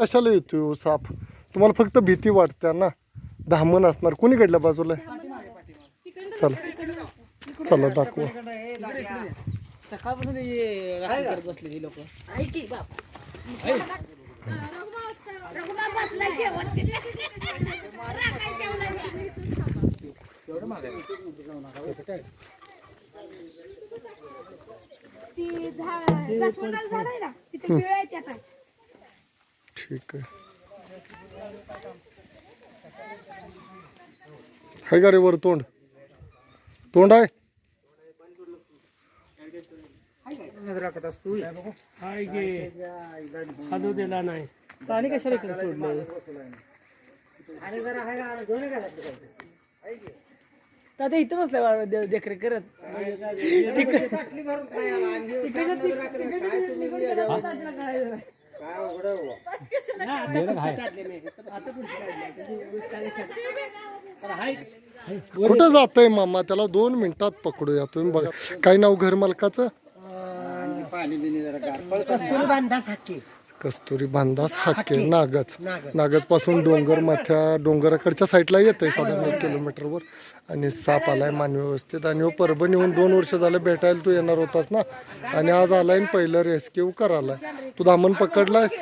कशाला येतोय हो साप? तुम्हाला फक्त भीती वाटते ना? धामण असणार. कोणीकडल्या बाजूला? चला. चला दाखवा. सकाळपासून बसले ही लोक. ती झाड आहे ना तिथे. ठीक आहे हाय का रे वर तोंड तोंड आहे हादू दिला नाही पाणी कशाला इकडे सोडलं आता इथं बसलाय देखरेख करत कुठं जातंय मामा? त्याला दोन मिनिटात पकडूया. तुम्ही बघा. काय नाव घर मालकाचं? कस्तुरी बांधा साठी कस्तुरी बांधास हाके. नागज नागजपासून डोंगर माथ्या डोंगराकडच्या साईडला येत आहे साधारण एक किलोमीटरवर आणि साप आलाय मानवी व्यवस्थित. आणि हो परभणी येऊन दोन वर्ष झालं भेटायला तू येणार होतास ना? आणि आज आलाय आणि पहिलं रेस्क्यू करायलाय तू दामन पकडलायस?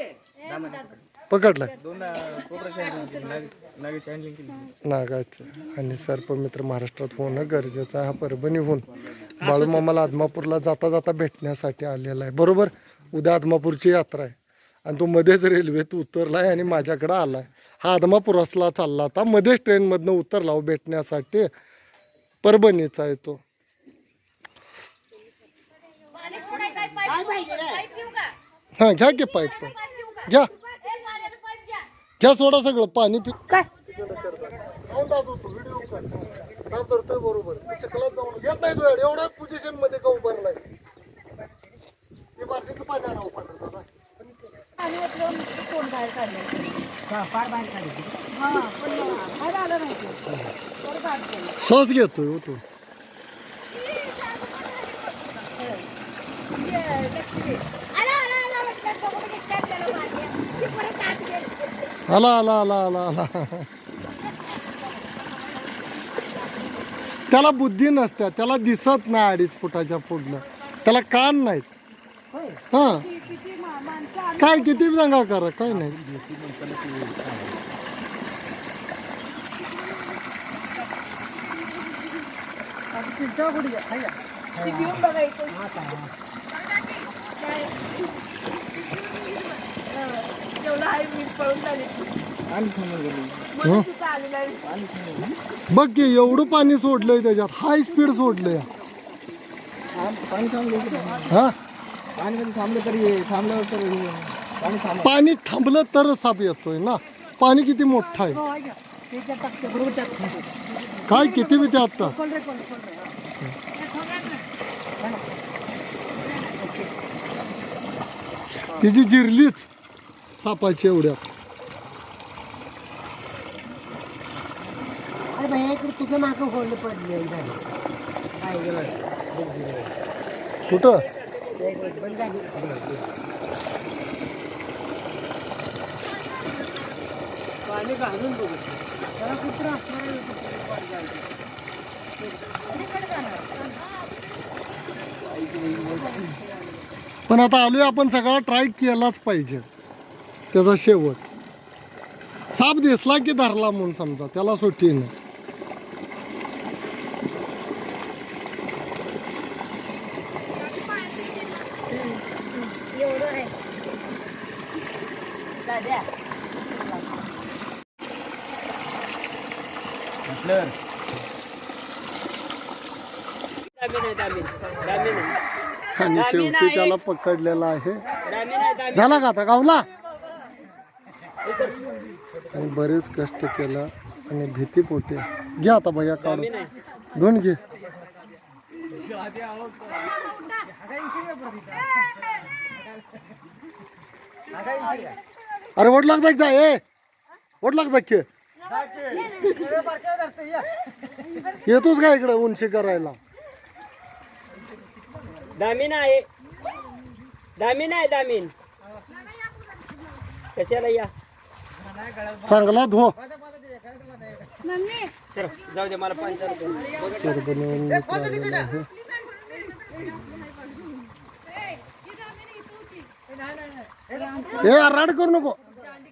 पकडलाय नागाचं आणि सर्पमित्र महाराष्ट्रात होणं गरजेचं आहे. हा परभणीहून बाळूमामाला आदमापूरला जाता जाता भेटण्यासाठी आलेला आहे. बरोबर? उद्या आदमापूरची यात्रा आहे. आणि तो मध्येच रेल्वेत उतरलाय आणि माझ्याकडे आलाय. हा आदमापुरासला चालला होता. मध्येच ट्रेनमधनं उतरला हो भेटण्यासाठी. परभणीचा आहे तो. हां घ्या की पाईप घ्या. घ्या सोडा सगळं पाणी पी काय बरोबर चिखलात जाऊन घेत नाही तू एवढ्या पोझिशनमध्ये का उभारलाय ते बाटलीचं पाणी आणावं पाठवतं आता. पाणी ओतलं, तोंड बाहेर काढलं फार बाहेर काढली हा पण बाहेर आलं नाही ते. श्वास घेतोय हो तो म्हटलं, बघून घेतलं आपल्याला मागे. ते परत आत गेलं. आला आला आला आला आला. त्याला बुद्धी नसत्या त्याला दिसत नाही अडीच फुटाच्या पुढलं त्याला कान नाहीत. हा. काय किती सांगा करा काय नाही. ती घेऊन बघा इथं. काय? हं, जेवढं आहे मी पळून झाली. बघ की एवढं पाणी सोडलंय त्याच्यात. हाय स्पीड सोडलंय? हा? पाणी थांबलं तरी साप येतोय ना? पाणी किती मोठं आहे? हो, काय किती बी ते आता तिची जिरलीच. सापाची एवढ्यात अरे भाई इकडे तुझ्या मागं होल्ड पडले काय गेलं कुठं? पाणी घालून बघू. त्याला कुठं असणार. पण आता आलोय आपण सगळा ट्राय केलाच पाहिजे. त्याचा शेवट. साप दिसला की धरला म्हणून समजा त्याला सुट्टी नाही. आणि शेवटी त्याला पकडलेला आहे. झाला का आता? गावला? आणि बरेच कष्ट केलं आणि भीती पोटे. घ्या आता भैया काढून. दोन घे. अरे वडलाक लाग जा ए. वडलाक जाग के येतोच का इकडे उंची करायला? दामीन नाही दामीन नाही दामीन. कशाला या? चांगला धो मम्मी. सर जाऊ दे मला पंचायत परभणीहून मित्र आलेला आहे ए राड करू नको.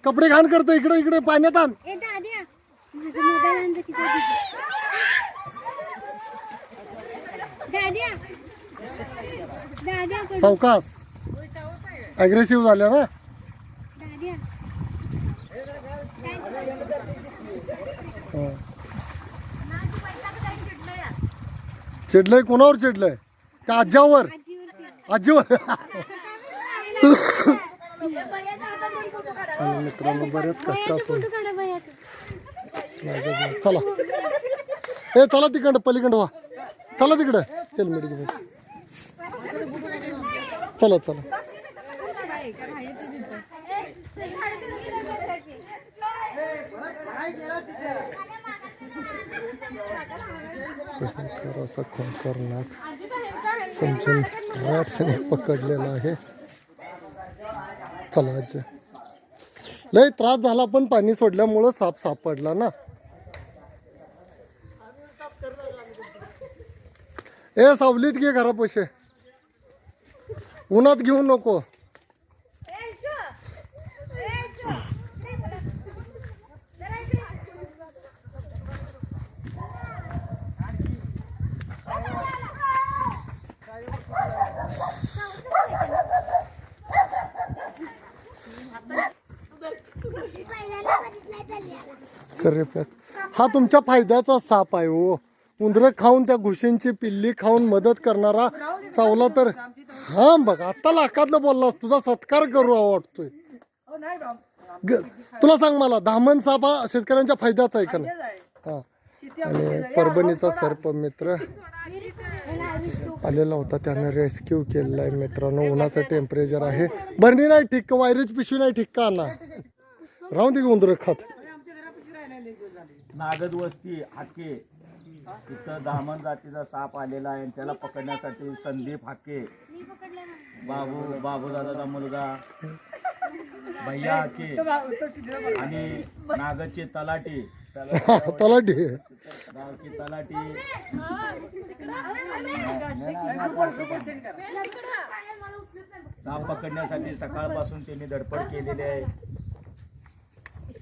कपडे घाण करतो इकडे इकडे पाण्यात आण. ए दाद्या माझा मोबाईल आणजा की दाद्या. दाद्या सावकाश. अग्रेसिव्ह झाल्या ना दाद्या हा. चिडलंय? कोणावर चिडलंय? त्या आज्यावर? आजीवर? आणि मित्रांनो बऱ्याच कष्टातून चला. ए चला तिकडं पलीकडं व्हा. चला तिकडं. हेल्मेट घेऊन. चला चला. असा करणार समजून राटसने पकडलेला आहे. चला आजी. लय त्रास झाला पण पाणी सोडल्यामुळं साप सापडला ना. ए सावलीत घे घरा पैसे उन्हात घेऊ नको. करेक्ट हा तुमच्या फायद्याचा साप आहे हो. उंदरं खाऊन त्या घुशींची पिल्ली खाऊन मदत करणारा चावला तर हा बघ आता लाखातलं बोललास तुझा सत्कार करू वाटतोय. ग- तुला सांग मला धामण साप हा शेतकऱ्यांच्या फायद्याचा आहे का नाही? हा. आणि परभणीचा सर्प मित्र आलेला होता त्यानं रेस्क्यू केलेला आहे मित्रांनो. उन्हाचं टेम्परेचर आहे. बरणी नाही ठीक वायरेज पिशवी नाही ठीक का ना राहून दे उंदरं खात. नागद वस्ती हाके. तिथं दामन जातीचा साप आलेला आहे आणि त्याला पकडण्यासाठी संदीप हाके. बाबू बाबू दादाचा मुलगा. भैया हाके. आणि नागदचे तलाटी तला- तलाठी. गावची तलाटी साप पकडण्यासाठी सकाळपासून त्यांनी धडपड केलेली आहे.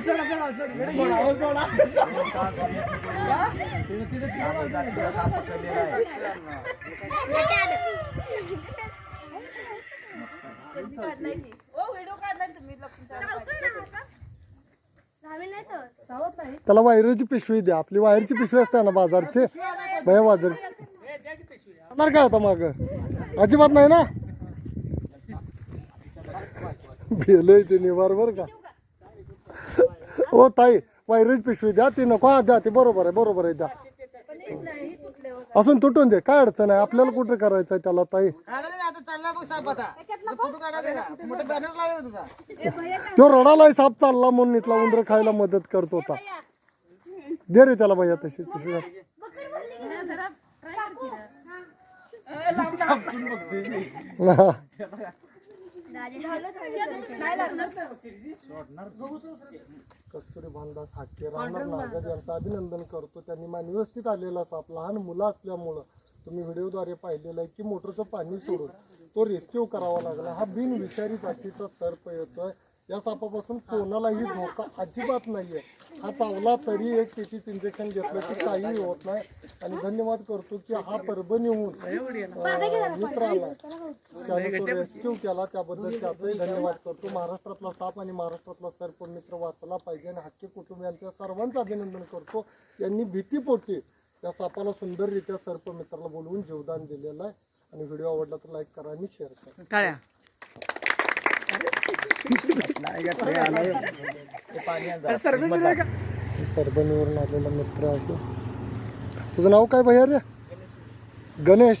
पकडलेला आहे त्याला वायरची पिशवी द्या. आपली वायरची पिशवी असते ना बाजारची? भया बाजार काय आता माग? अजिबात नाही ना? भेलय ते निवार बर का? हो ताई वायरची पिशवी द्या ती नको. हा द्या ती बरोबर आहे बरोबर आहे द्या. असून तुटून दे काय अडचण आहे? आपल्याला कुठे करायचं आहे त्याला ताई? तो रडाला साप चालला म्हणून इथला उंदर खायला मदत करत होता. दे रे त्याला भैया तशी पिशवी हा. कस्तुरी भानदास हाके राहणार नागज यांचं अभिनंदन करतो. त्यांनी मानव्यवस्थित आलेला साप लहान मुलं असल्यामुळं तुम्ही व्हिडिओद्वारे पाहिलेलं आहे की मोटरचं पाणी सोडून तो रेस्क्यू करावा लागला. हा बिनविषारी जातीचा सर्प येतोय. या सापापासून कोणालाही धोका अजिबात नाहीये. हा चावला तरी एक त्याचीच इंजेक्शन घेतलं की काही होत नाही. आणि धन्यवाद करतो की हा परभणीहून अं, मित्र आला. त्याने तो रेस्क्यू केला. त्याबद्दल त्याचंही धन्यवाद करतो. महाराष्ट्रातला साप आणि महाराष्ट्रातला सर्प मित्र वाचला पाहिजे आणि हक्के कुटुंबियांच्या सर्वांचं अभिनंदन करतो. यांनी भीतीपोटी त्या सापाला सुंदररित्या सर्प मित्राला बोलवून जीवदान दिलेलं आहे. आणि व्हिडिओ आवडला तर लाईक करा आणि शेअर करा. टाळ्या ते पाणी आणलं. सर्वे का परभणीवरून आलेला मित्र आहे तुझं नाव काय भैया रे गणेश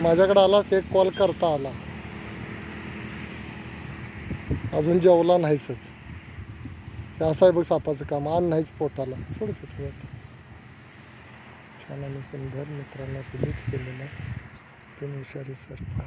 माझ्याकडे आलास एक कॉल करता आला. अजून जेवला नाहीच असं आहे बघ सापाचं काम. आण नाहीच पोटाला. सोडत होतं जातं छान आणि सुंदर मित्रांना रिलीज केलेलं आहे. पेन विषारी सर्प